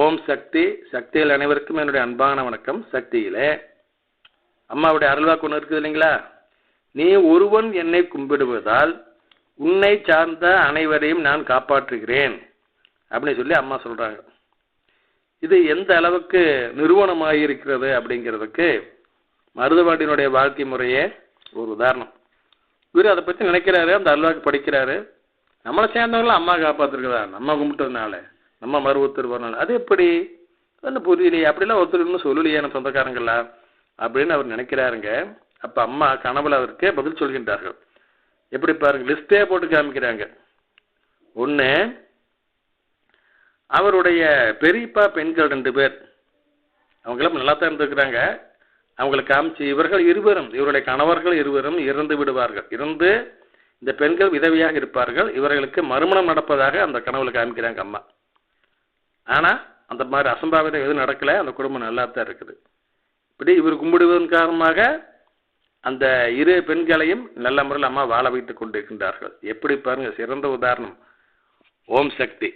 ஓம் சக்தி சக்தியில் அனைவருக்கும் என்னுடைய அன்பான வணக்கம். சக்தியிலே அம்மாவுடைய அருள்வாக்கு ஒன்று இருக்குது இல்லைங்களா? நீ ஒருவன் என்னை கும்பிடுவதால் உன்னை சார்ந்த அனைவரையும் நான் காப்பாற்றுகிறேன். அப்படின்னு சொல்லி அம்மா சொல்றாங்க. இது எந்த அளவுக்கு நிறுவனமாக இருக்கிறது அப்படிங்கிறதுக்கு மருதவாண்டினுடைய வாழ்க்கை முறையே ஒரு உதாரணம். இவர் அதை பற்றி நினைக்கிறாரு அந்த அல்வாக்கு படிக்கிறாரு. நம்மளை சேர்ந்தவங்களும் அம்மா காப்பாத்துருக்குதா நம்ம கும்பிட்டதுனால. நம்ம மறு ஒருத்தர் வரணும் அது எப்படி? ஒன்றும் புரியலையே அப்படிலாம் ஒருத்தர் இன்னும் சொல்லலையே நம்ம சொந்தக்காரங்களா அப்படின்னு அவர் நினைக்கிறாருங்க. அப்போ அம்மா கனவுல அவருக்கு பதில் சொல்கின்றார்கள். எப்படி பாருங்க லிஸ்டே போட்டு காமிக்கிறாங்க. ஒன்று அவருடைய பெரியப்பா பெண்கள் ரெண்டு பேர். அவங்களாம் நல்லா தான் இருந்திருக்கிறாங்க. அவங்களை காமிச்சு இவர்கள் இருவரும் இவருடைய கணவர்கள் இருவரும் இறந்து விடுவார்கள். இருந்து இந்த பெண்கள் விதவியாக இருப்பார்கள். இவர்களுக்கு மறுமணம் நடப்பதாக அந்த கனவுல காமிக்கிறாங்க அம்மா. ஆனால் அந்த மாதிரி அசம்பாவிதம் எதுவும் நடக்கல. அந்த குடும்பம் நல்லா தான் இருக்குது. இப்படி இவர் கும்பிடுவதன் காரணமாக அந்த இரு பெண்களையும் நல்ல முறையில் அம்மா வாழ வைத்துக் கொண்டிருக்கின்றார்கள். எப்படி பாருங்க சிறந்த உதாரணம். ஓம் சக்தி.